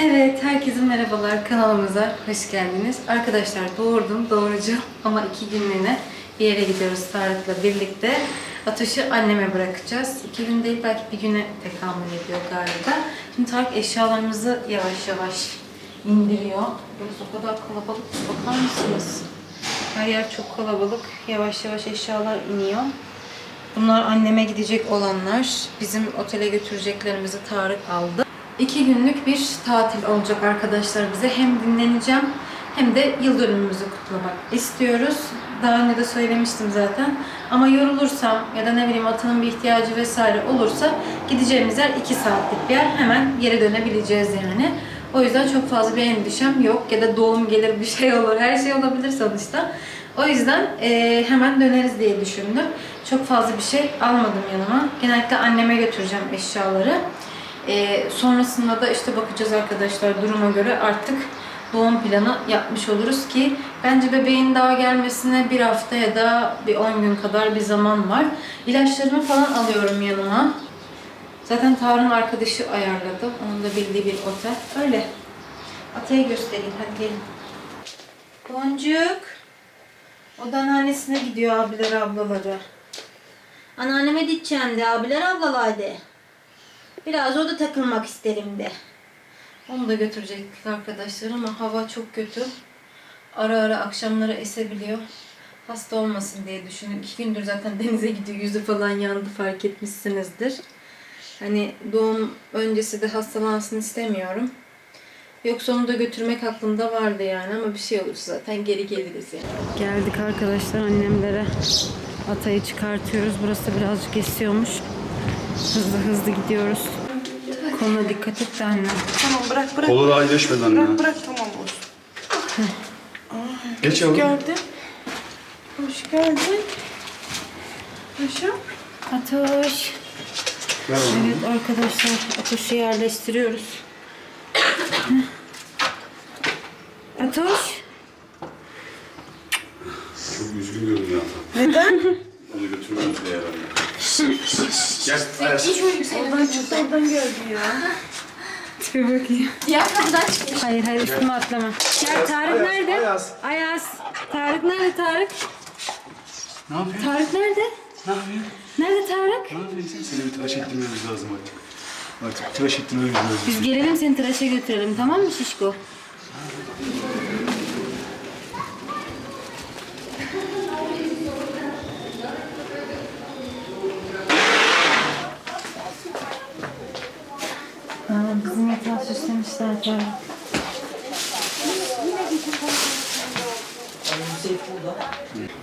Evet, herkese merhabalar. Kanalımıza hoş geldiniz. Arkadaşlar doğurdum, doğuracağım ama iki günlüğüne bir yere gidiyoruz Tarık'la birlikte. Atoş'u anneme bırakacağız. İki gün değil belki bir güne tekamül ediyor galiba. Şimdi Tarık eşyalarımızı yavaş yavaş indiriyor. Burası o kadar kalabalık bakar mısınız? Her yer çok kalabalık. Yavaş yavaş eşyalar iniyor. Bunlar anneme gidecek olanlar. Bizim otele götüreceklerimizi Tarık aldı. İki günlük bir tatil olacak arkadaşlar bize. Hem dinleneceğim hem de yıl dönümümüzü kutlamak istiyoruz. Daha önce de söylemiştim zaten. Ama yorulursam ya da ne bileyim atanın bir ihtiyacı vesaire olursa gideceğimiz yer 2 saatlik bir yer. Hemen geri dönebileceğiz yani. O yüzden çok fazla bir endişem yok. Ya da doğum gelir bir şey olur. Her şey olabilir sonuçta. O yüzden eee, hemen döneriz diye düşündüm. Çok fazla bir şey almadım yanıma. Genellikle anneme götüreceğim eşyaları. Ee, sonrasında da işte bakacağız arkadaşlar duruma göre artık doğum planı yapmış oluruz ki bence bebeğin daha gelmesine bir hafta ya da bir 10 gün kadar bir zaman var. İlaçlarımı falan alıyorum yanıma. Zaten Tarık'ın arkadaşı ayarladı. Onun da bildiği bir otel. Öyle. Atayı göstereyim. Hadi gelin. Boncuk. O da anneannesine gidiyor abiler ablaları. Anneanneme gideceğim de abiler ablalaydı. Biraz o da takılmak isterim de. Onu da götürecektik arkadaşlar ama hava çok kötü. Ara ara akşamları esebiliyor. Hasta olmasın diye düşündüm. İki gündür zaten denize gidiyor. Yüzü falan yandı fark etmişsinizdir. Hani doğum öncesi de hastalansın istemiyorum. Yoksa onu da götürmek aklımda vardı yani ama bir şey olursa zaten geri geliriz yani. Geldik arkadaşlar annemlere. Atayı çıkartıyoruz. Burası birazcık esiyormuş. Hızlı hızlı gidiyoruz. Koluna dikkat et de annem. Tamam bırak bırak. Kolu daha iyileşmedi anne. Bırak bırak tamam olsun. Geç yavrum. Geldin. Hoş geldin. Paşa. Atoş. Ver oğlum. Evet arkadaşlar Atoş'u yerleştiriyoruz. Atoş. Çok üzgün görünüyor. Neden? Onu götürmemiz diye herhalde. Gel Ayas. oradan oradan geldi ya. Tipe bakayım. Diğer kapıdan çıkmış. Hayır hayır üstüme atlama. Gel Tarık Ayaz, nerede? Ayaz. Ayaz. Tarık nerede Tarık? Ne yapıyorsun? Tarık nerede? Ne yapıyorsun? Nerede Tarık? Ne yapıyorsun? Seni bir tıraş ettirmemiz lazım artık. Artık tıraş ettirmemiz lazım. Biz gelelim seni tıraşa götürelim tamam mı Şişko? Bizim yatağı süslemişler Tarık.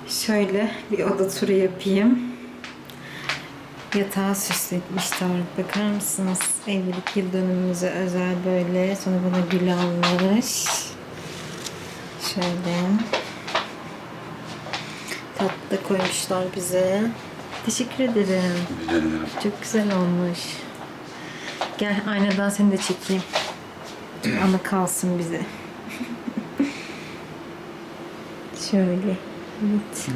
Şöyle bir oda turu yapayım. Yatağı süsletmiş Tarık. Bakar mısınız? Evlilik yıl dönümümüze özel böyle. Sonra bana gül almış. Şöyle. Tatlı koymuşlar bize. Teşekkür ederim. Rica ederim. Çok güzel olmuş. Gel aynadan seni de çekeyim. Ana kalsın bize. Şöyle. Evet.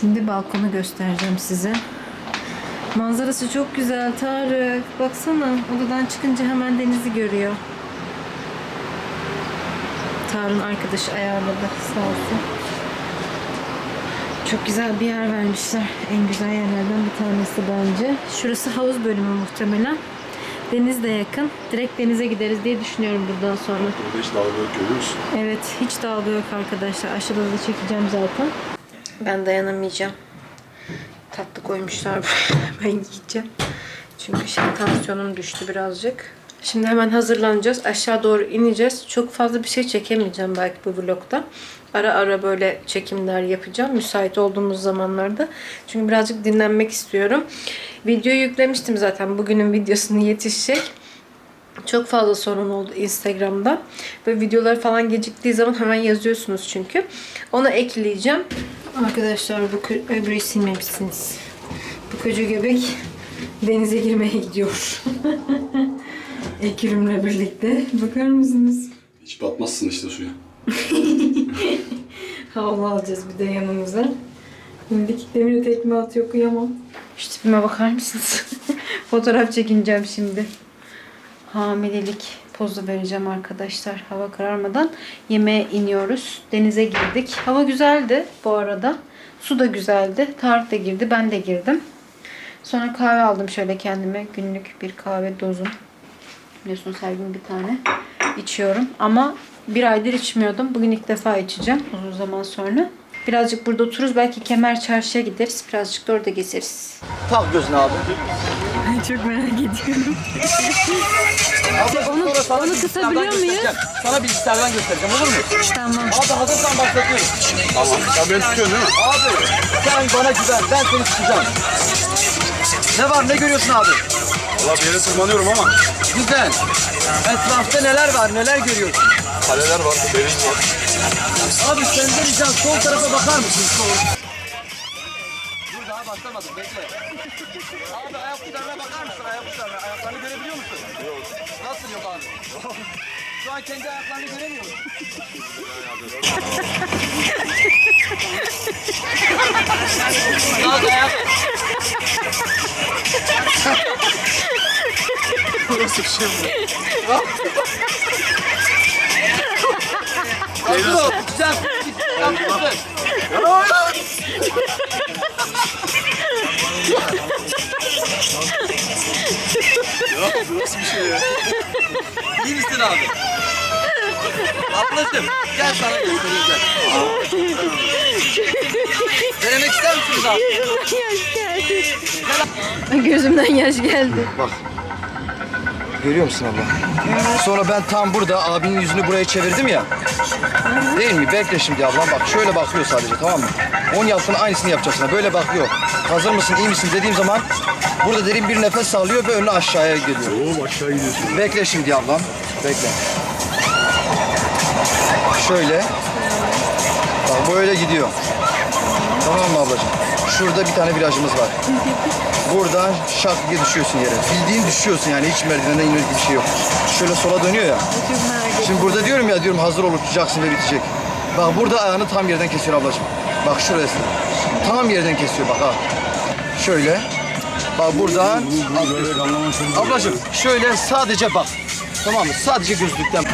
Şimdi balkonu göstereceğim size. Manzarası çok güzel Tarık. Baksana odadan çıkınca hemen denizi görüyor. Tarık'ın arkadaşı ayarladı sağ olsun. Çok güzel bir yer vermişler. En güzel yerlerden bir tanesi bence. Şurası havuz bölümü muhtemelen. Deniz de yakın. Direkt denize gideriz diye düşünüyorum buradan sonra. Burada hiç dalga yok görüyor musun? Evet, hiç dalga yok arkadaşlar. Aşağıda da çekeceğim zaten. Ben dayanamayacağım. Tatlı koymuşlar buraya. Ben yiyeceğim. Çünkü şimdi tansiyonum düştü birazcık. Şimdi hemen hazırlanacağız. Aşağı doğru ineceğiz. Çok fazla bir şey çekemeyeceğim belki bu vlogda. Ara ara böyle çekimler yapacağım. Müsait olduğumuz zamanlarda. Çünkü birazcık dinlenmek istiyorum. Videoyu yüklemiştim zaten. Bugünün videosunu yetişecek. Çok fazla sorun oldu Instagram'da. Böyle videolar falan geciktiği zaman hemen yazıyorsunuz çünkü. Onu ekleyeceğim. Arkadaşlar bu öbürü silmemişsiniz. Bu koca göbek denize girmeye gidiyor. Ekürümle birlikte. Bakar mısınız? Hiç batmazsın işte suya. Havlu alacağız bir de yanımıza. Şimdilik demir tekme atıyor kıyamam. Şu tipime bakar mısınız? Fotoğraf çekineceğim şimdi. hamilelik pozu vereceğim arkadaşlar. Hava kararmadan yemeğe iniyoruz. Denize girdik. Hava güzeldi bu arada. Su da güzeldi. Tarık da girdi. Ben de girdim. Sonra kahve aldım şöyle kendime. Günlük bir kahve dozum. Biliyorsunuz her gün bir tane içiyorum. Ama bir aydır içmiyordum. Bugün ilk defa içeceğim uzun zaman sonra. Birazcık burada otururuz. Belki Kemer Çarşı'ya gideriz. Birazcık da orada gezeriz. Tak gözünü abi. Çok merak ediyorum. Abla, Onu- onu kısabiliyor muyuz? Sana bilgisayardan göstereceğim olur mu? Tamam. Abi hazırsan başlatıyorum. Tamam. Ya beni tutuyorsun değil mi? Abi sen bana güven ben seni tutacağım. Ne var ne görüyorsun abi? Valla bir yere tırmanıyorum ama. Güzel. Etrafta neler var neler görüyorsun? Kaleler var, deniz var. Abi senden ricam sol tarafa bakar mısın? Sol. Dur daha başlamadım bekle. Abi ayak uçlarına bakar mısın ayak uçlarına? Ayaklarını görebiliyor musun? Yok. Nasıl yok abi? Şu an kendi ayaklarını göremiyor musun? Daha da ayak. Bu? Hazır ol. Güzel. Yapmışsın. Ya bu nasıl bir şey ya? İyi misin abi? Ablacığım gel sana göstereyim gel. Denemek ister misiniz abi? Gözümden yaş geldi. Bak. Görüyor musun abla? Sonra ben tam burada abinin yüzünü buraya çevirdim ya. Değil mi? Bekle şimdi ablam bak. Şöyle bakıyor sadece tamam mı? On yaptığını aynısını yapacaksın. Böyle bakıyor. Hazır mısın, iyi misin dediğim zaman burada derin bir nefes alıyor ve önüne aşağıya geliyor. Oo aşağı gidiyorsun. Bekle şimdi ablam. Bekle. Şöyle. Bak böyle gidiyor. Tamam mı ablacığım? Şurada bir tane virajımız var. Buradan şak diye düşüyorsun yere. Bildiğin düşüyorsun yani hiç merdivenden inmek bir şey yok. Şöyle sola dönüyor ya. Şimdi burada diyorum ya diyorum hazır ol uçacaksın ve bitecek. Bak burada ayağını tam yerden kesiyor ablacığım. Bak şurası. Tam yerden kesiyor bak ha. Şöyle. Bak buradan. Ablacığım şöyle sadece bak. Tamam mı? Sadece gözlükten.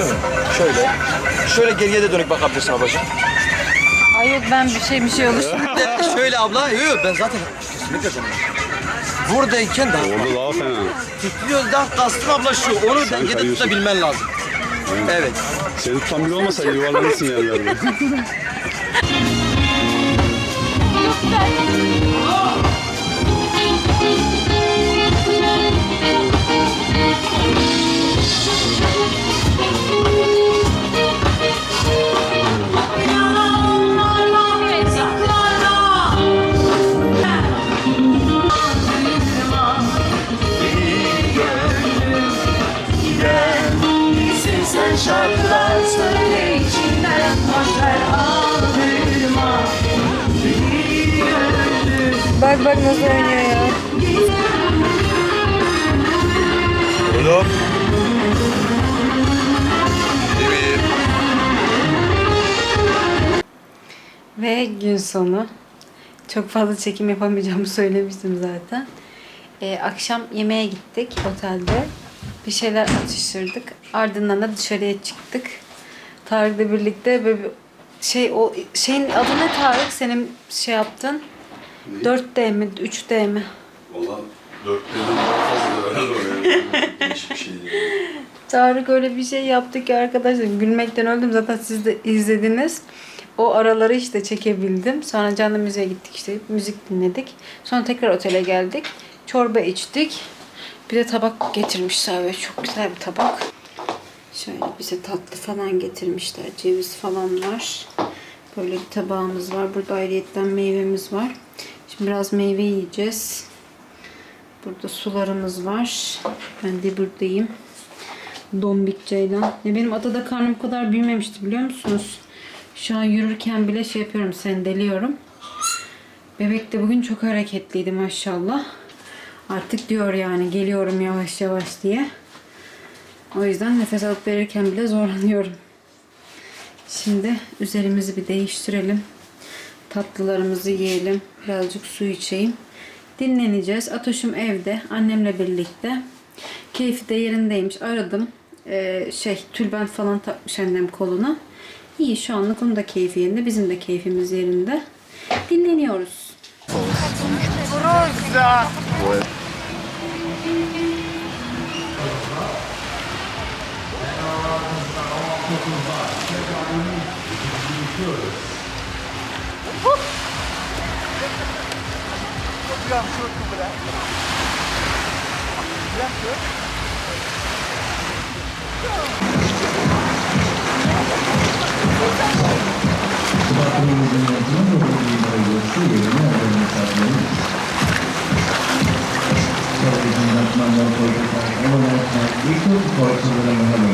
Dön. Şöyle. Şöyle geriye de dönük bakabilirsin ablacığım. Ay yok ben bir şey bir şey olur. şöyle abla. Yok yok ben zaten kesinlikle canım. Buradayken daha Oldu daha fena. titriyoruz daha kastım abla şu. Onu dengede kayıyorsun. tutabilmen lazım. Evet. Seni tutan biri olmasa yuvarlanırsın yerlerde. sonu. Çok fazla çekim yapamayacağımı söylemiştim zaten. Ee, akşam yemeğe gittik otelde. Bir şeyler atıştırdık. Ardından da dışarıya çıktık. Tarık'la birlikte böyle bir şey o şeyin adı ne Tarık? Senin şey yaptın. 4D mi? 3D mi? Valla dört yıldan daha fazla herhalde o ya. Değişik bir şey değil. Tarık öyle bir şey yaptı ki arkadaşlar gülmekten öldüm zaten siz de izlediniz. O araları işte çekebildim. Sonra canlı müziğe gittik işte müzik dinledik. Sonra tekrar otele geldik. Çorba içtik. Bir de tabak getirmişler ve çok güzel bir tabak. Şöyle bize tatlı falan getirmişler. Ceviz falan var. Böyle bir tabağımız var. Burada ayrıyetten meyvemiz var. Şimdi biraz meyve yiyeceğiz. Burada sularımız var. Ben de buradayım. Dombik Ceylan. Ya benim adada karnım kadar büyümemişti biliyor musunuz? Şu an yürürken bile şey yapıyorum, sendeliyorum. Bebek de bugün çok hareketliydi maşallah. Artık diyor yani geliyorum yavaş yavaş diye. O yüzden nefes alıp verirken bile zorlanıyorum. Şimdi üzerimizi bir değiştirelim. Tatlılarımızı yiyelim. Birazcık su içeyim. Dinleneceğiz. Atoş'um evde. Annemle birlikte. Keyfi de yerindeymiş. Aradım. Ee, şey tülbent falan takmış annem koluna. İyi şu anlık onun da keyfi yerinde. Bizim de keyfimiz yerinde. Dinleniyoruz.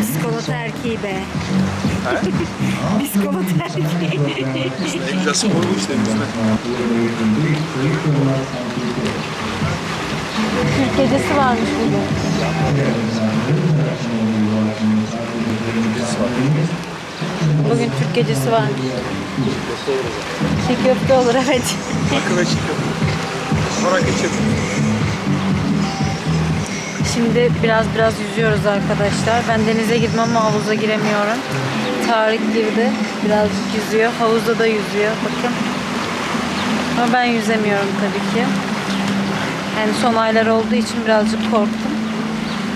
Biskolata erkeği be. Biskolata erkeği. En güzel spor bu işte bizde. Türk gecesi varmış bugün. Bugün Türk gecesi varmış. Çiğ köfte olur evet. Akıve çıkıyor. Sonra geçelim. Şimdi biraz biraz yüzüyoruz arkadaşlar. Ben denize girdim ama havuza giremiyorum. Tarık girdi. Birazcık yüzüyor. Havuzda da yüzüyor. Bakın. Ama ben yüzemiyorum tabii ki. Yani son aylar olduğu için birazcık korktum.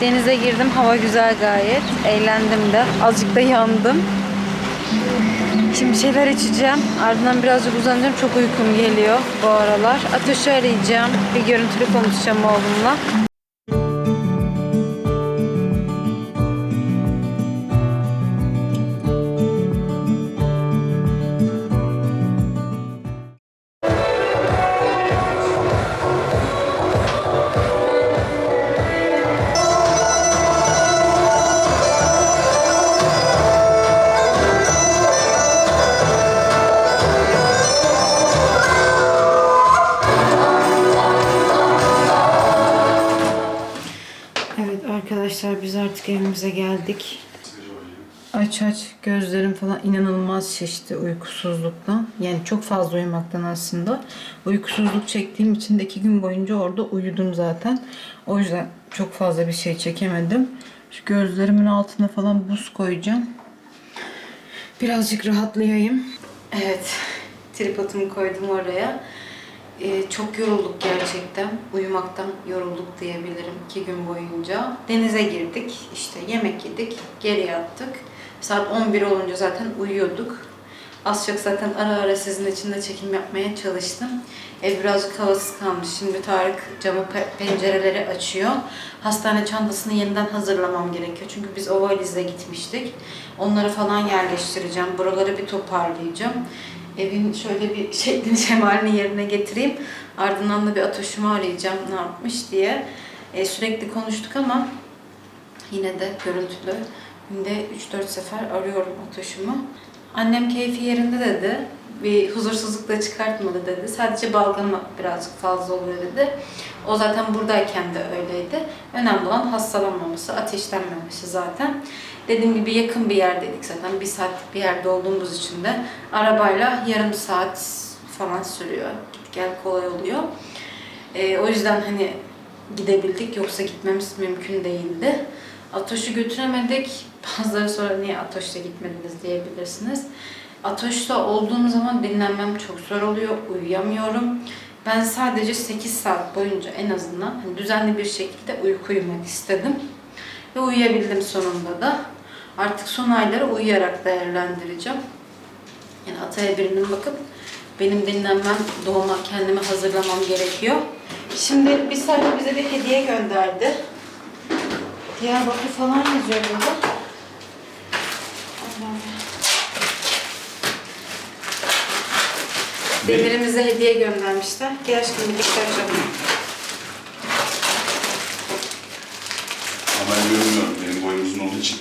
Denize girdim. Hava güzel gayet. Eğlendim de. Azıcık da yandım. Şimdi şeyler içeceğim. Ardından birazcık uzanacağım. Çok uykum geliyor bu aralar. Ateşi arayacağım. Bir görüntülü konuşacağım oğlumla. Arkadaşlar biz artık evimize geldik. Aç aç gözlerim falan inanılmaz şişti uykusuzluktan. Yani çok fazla uyumaktan aslında. Uykusuzluk çektiğim için de iki gün boyunca orada uyudum zaten. O yüzden çok fazla bir şey çekemedim. Şu gözlerimin altına falan buz koyacağım. Birazcık rahatlayayım. Evet. Tripod'umu koydum oraya. Ee, çok yorulduk gerçekten. Uyumaktan yorulduk diyebilirim iki gün boyunca. Denize girdik, işte yemek yedik, geri yattık. Saat 11 olunca zaten uyuyorduk. Az çok zaten ara ara sizin için de çekim yapmaya çalıştım. Ev birazcık havasız kalmış. Şimdi Tarık camı pe- pencereleri açıyor. Hastane çantasını yeniden hazırlamam gerekiyor. Çünkü biz o valizle gitmiştik. Onları falan yerleştireceğim. Buraları bir toparlayacağım. Evin şöyle bir şeklini şemalini yerine getireyim. Ardından da bir Atoş'umu arayacağım ne yapmış diye. E, sürekli konuştuk ama yine de görüntülü. Günde 3-4 sefer arıyorum Atoş'umu. Annem keyfi yerinde dedi. Bir huzursuzluk da çıkartmadı dedi. Sadece balgamı birazcık fazla oluyor dedi. O zaten buradayken de öyleydi. Önemli olan hastalanmaması, ateşlenmemesi zaten. Dediğim gibi yakın bir yerdeydik zaten. Bir saatlik bir yerde olduğumuz için de arabayla yarım saat falan sürüyor. Git gel kolay oluyor. Ee, o yüzden hani gidebildik yoksa gitmemiz mümkün değildi. Atoş'u götüremedik. Bazıları sonra niye Atoş'la gitmediniz diyebilirsiniz. Atoş'ta olduğum zaman dinlenmem çok zor oluyor. Uyuyamıyorum. Ben sadece 8 saat boyunca en azından hani düzenli bir şekilde uyku uyumak istedim. Ve uyuyabildim sonunda da. Artık son ayları uyuyarak değerlendireceğim. Yani Atay'a birinin bakıp benim dinlenmem, doğuma kendimi hazırlamam gerekiyor. Şimdi bir sayfa bize bir hediye gönderdi. Diyarbakır falan yazıyor burada. Demirimize hediye göndermişler. Gel aşkım birlikte açalım. Ama ben görmüyorum. Benim boyum uzun olduğu için.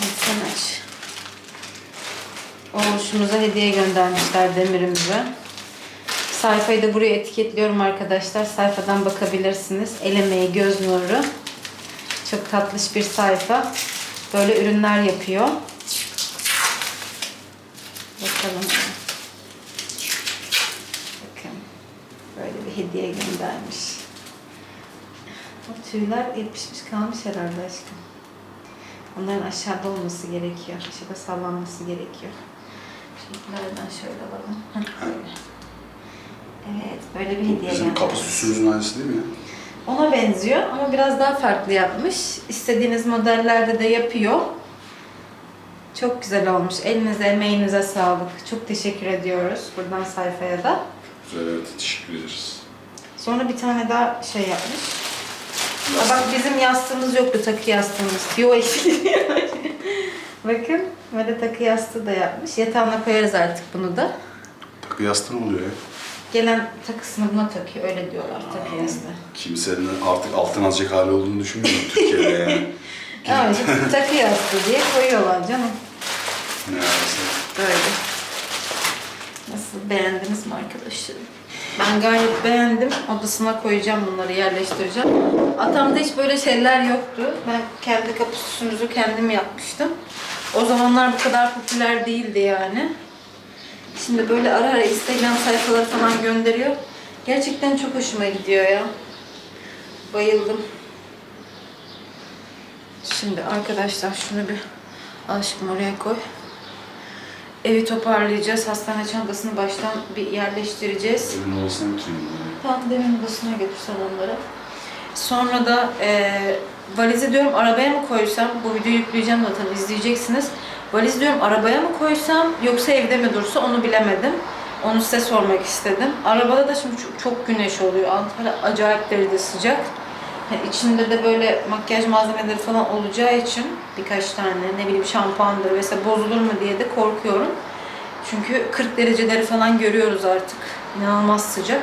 Hadi sen aç. Oğluşumuza hediye göndermişler demirimize. Sayfayı da buraya etiketliyorum arkadaşlar. Sayfadan bakabilirsiniz. El emeği, göz nuru. Çok tatlış bir sayfa. Böyle ürünler yapıyor. Bakalım. Bakın. Böyle bir hediye göndermiş. O tüyler yapışmış kalmış herhalde aşkım. Onların aşağıda olması gerekiyor. Aşağıda sallanması gerekiyor. Şimdi nereden şöyle alalım. Heh, böyle. Evet, böyle bir hediye Bizim kapı göndermiş. süsümüzün aynısı değil mi ya? Ona benziyor ama biraz daha farklı yapmış. İstediğiniz modellerde de yapıyor. Çok güzel olmuş. Elinize, emeğinize sağlık. Çok teşekkür ediyoruz buradan sayfaya da. Güzel evet teşekkür ederiz. Sonra bir tane daha şey yapmış. Aa, bak bizim yastığımız yoktu, takı yastığımız. Yo eksik. Bakın böyle takı yastığı da yapmış. Yatağına koyarız artık bunu da. Takı yastığı mı oluyor ya? Gelen takısını buna takıyor. Öyle diyorlar takı yastığı. Kimsenin artık altın alacak hali olduğunu düşünmüyorum Türkiye'de yani. Evet, takı yastığı diye koyuyorlar canım. Ne arası. Böyle. Nasıl beğendiniz mi arkadaşlarım? Ben gayet beğendim. Odasına koyacağım bunları yerleştireceğim. Atamda hiç böyle şeyler yoktu. Ben kendi kapı süsümüzü kendim yapmıştım. O zamanlar bu kadar popüler değildi yani. Şimdi böyle ara ara Instagram sayfaları falan gönderiyor. Gerçekten çok hoşuma gidiyor ya. Bayıldım. Şimdi arkadaşlar şunu bir aşkım oraya koy. Evi toparlayacağız. Hastane çantasını baştan bir yerleştireceğiz. Evin odasına götüreyim bunları. Tamam demin odasına götürsen onları. Sonra da e, valizi diyorum arabaya mı koysam? Bu videoyu yükleyeceğim zaten izleyeceksiniz. Valiz diyorum arabaya mı koysam yoksa evde mi dursa onu bilemedim. Onu size sormak istedim. Arabada da şimdi çok, çok güneş oluyor. Antalya acayip derecede sıcak. Yani içinde de böyle makyaj malzemeleri falan olacağı için birkaç tane ne bileyim şampuandır vesaire bozulur mu diye de korkuyorum. Çünkü 40 dereceleri falan görüyoruz artık. İnanılmaz sıcak.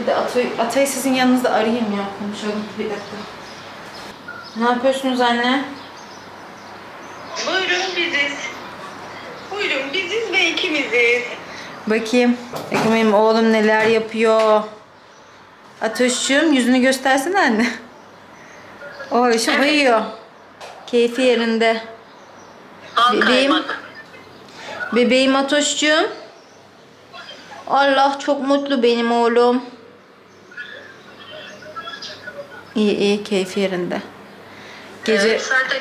Bir de Atay, Atay'ı sizin yanınızda arayayım ya. Konuşalım bir dakika. Ne yapıyorsunuz anne? Buyurun biziz. Buyurun biziz ve ikimiziz. Bakayım. Bakayım benim oğlum neler yapıyor. Atoş'cum yüzünü göstersene anne. Oğlum uyuyor. Keyfi yerinde. Bebeğim. Bebeğim Atoş'cum. Allah çok mutlu benim oğlum. İyi iyi keyfi yerinde. Gece Evet, zaten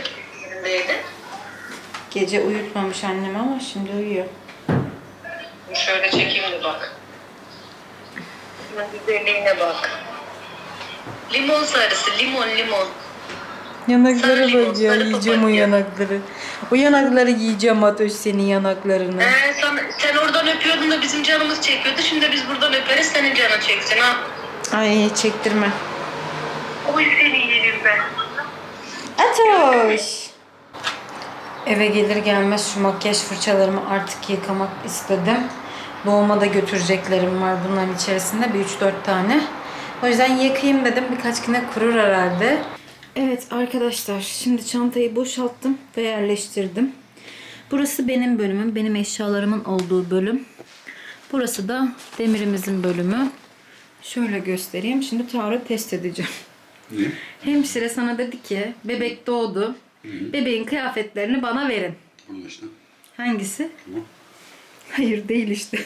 yerindeydi. gece uyutmamış annem ama şimdi uyuyor. Şöyle çekeyim de bak. Güzelliğine bak. Limon sarısı, limon limon. Yanakları ya sarı yiyeceğim o yanakları. O yanakları yiyeceğim Atoş senin yanaklarını. Ee, sen, sen oradan öpüyordun da bizim canımız çekiyordu. Şimdi biz buradan öperiz senin canın çeksin ha. Ay çektirme. Oy seni yerim ben. Atoş. Eve gelir gelmez şu makyaj fırçalarımı artık yıkamak istedim. Doğuma da götüreceklerim var bunların içerisinde. Bir 3-4 tane. O yüzden yıkayayım dedim. Birkaç güne kurur herhalde. Evet arkadaşlar şimdi çantayı boşalttım ve yerleştirdim. Burası benim bölümüm. Benim eşyalarımın olduğu bölüm. Burası da demirimizin bölümü. Şöyle göstereyim. Şimdi Tarık'ı test edeceğim. Niye? Hemşire sana dedi ki bebek doğdu. Bebeğin kıyafetlerini bana verin. Burada işte. Hangisi? Bu. Hayır değil işte.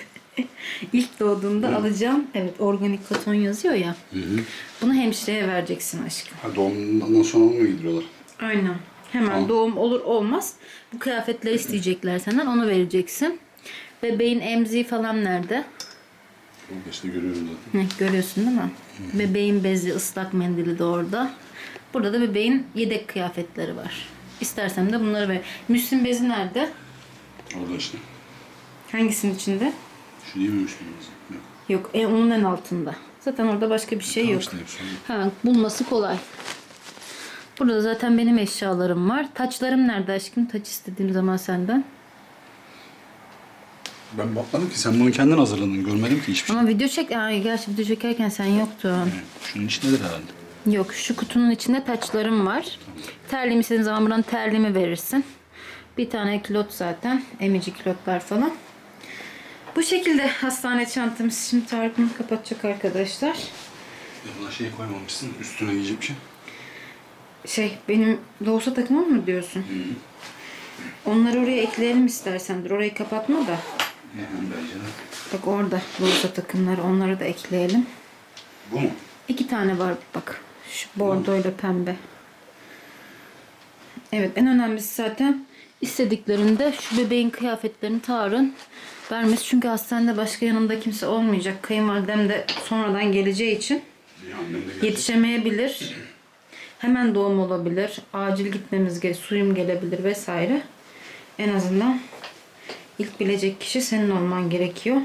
İlk doğduğunda alacağım. Evet organik koton yazıyor ya. Hı hı. Bunu hemşireye vereceksin aşkım. Ha, doğumdan sonra onu mu giydiriyorlar? Aynen. Hemen Tamam. doğum olur olmaz. Bu kıyafetleri isteyecekler senden. Onu vereceksin. Bebeğin emziği falan nerede? Burada işte görüyorum zaten. Heh, görüyorsun değil mi? Bebeğin bezi, ıslak mendili de orada. Burada da bebeğin yedek kıyafetleri var. İstersem de bunları ver. Müslüm bezi nerede? Orada işte. Hangisinin içinde? Şu değil mi? Yok. Yok, en, onun en altında. Zaten orada başka bir şey Tamam yok. işte hepsi Ha, bulması kolay. Burada zaten benim eşyalarım var. Taçlarım nerede aşkım? Taç istediğim zaman senden. Ben bakmadım ki sen bunu kendin hazırladın. Görmedim ki hiçbir şey. Ama video çek... Ay, gerçi video çekerken sen yoktun. Şunun içindedir herhalde. Yok şu kutunun içinde taçlarım var. Terliğimi istediğin zaman buradan terliğimi verirsin. Bir tane kilot zaten. Emici kilotlar falan. Bu şekilde hastane çantamız. Şimdi Tarık bunu kapatacak arkadaşlar. Ya buna şey koymamışsın. Üstüne giyecek bir şey. Şey benim doğusa takımım mı diyorsun? Onları oraya ekleyelim istersen. Dur orayı kapatma da. bence de. Bak orada bluzla takımları onları da ekleyelim. Bu mu? İki tane var bak. Şu bordo ile pembe. Evet en önemlisi zaten istediklerinde şu bebeğin kıyafetlerini Tarık'ın vermesi. Çünkü hastanede başka yanında kimse olmayacak. Kayınvalidem de sonradan geleceği için yetişemeyebilir. Hemen doğum olabilir. Acil gitmemiz gerekiyor. Suyum gelebilir vesaire. En azından ilk bilecek kişi senin olman gerekiyor.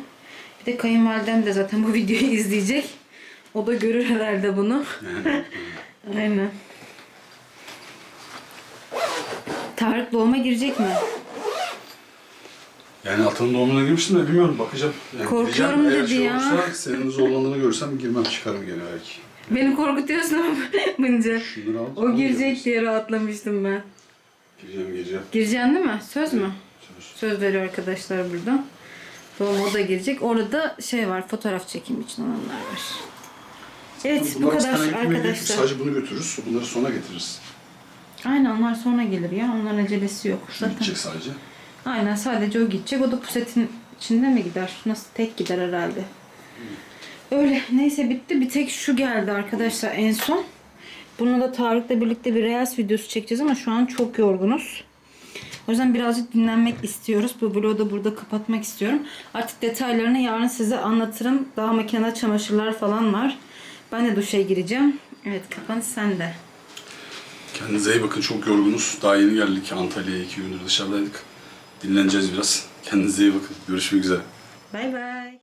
Bir de kayınvalidem de zaten bu videoyu izleyecek. O da görür herhalde bunu. Aynen. Tarık doğuma girecek mi? Yani Atan'ın doğumuna girmiştim de bilmiyorum bakacağım. Yani Korkuyorum gideceğim. Eğer dedi şey ya. Olursa, senin zorlandığını görsem girmem çıkarım gene belki. Beni korkutuyorsun ama. Şunları al. O girecek diye rahatlamıştım ben. Gireceğim gece. Gireceksin değil mi? Söz mü? Söz. Söz veriyor arkadaşlar buradan. Doğum o da girecek. Orada şey var fotoğraf çekim için olanlar var. Evet bu Bunlar kadar hastaneye gitmeye gerek yok. arkadaşlar. Sadece bunu götürürüz. Bunları sonra getiririz. Aynen onlar sonra gelir ya. Onların acelesi yok Şu zaten. gidecek sadece. Aynen sadece o gidecek. O da pusetin içinde mi gider? Nasıl tek gider herhalde. Öyle. Neyse bitti. Bir tek şu geldi arkadaşlar en son. Bunu da Tarık'la birlikte bir Reels videosu çekeceğiz ama şu an çok yorgunuz. O yüzden birazcık dinlenmek istiyoruz. Bu vlogu da burada kapatmak istiyorum. Artık detaylarını yarın size anlatırım. Daha makinede çamaşırlar falan var. Ben de duşa gireceğim. Evet kapanış sende. Kendinize iyi bakın. Çok yorgunuz. Daha yeni geldik Antalya'ya. iki gündür dışarıdaydık. Dinleneceğiz biraz. Kendinize iyi bakın. Görüşmek üzere. Bay bay.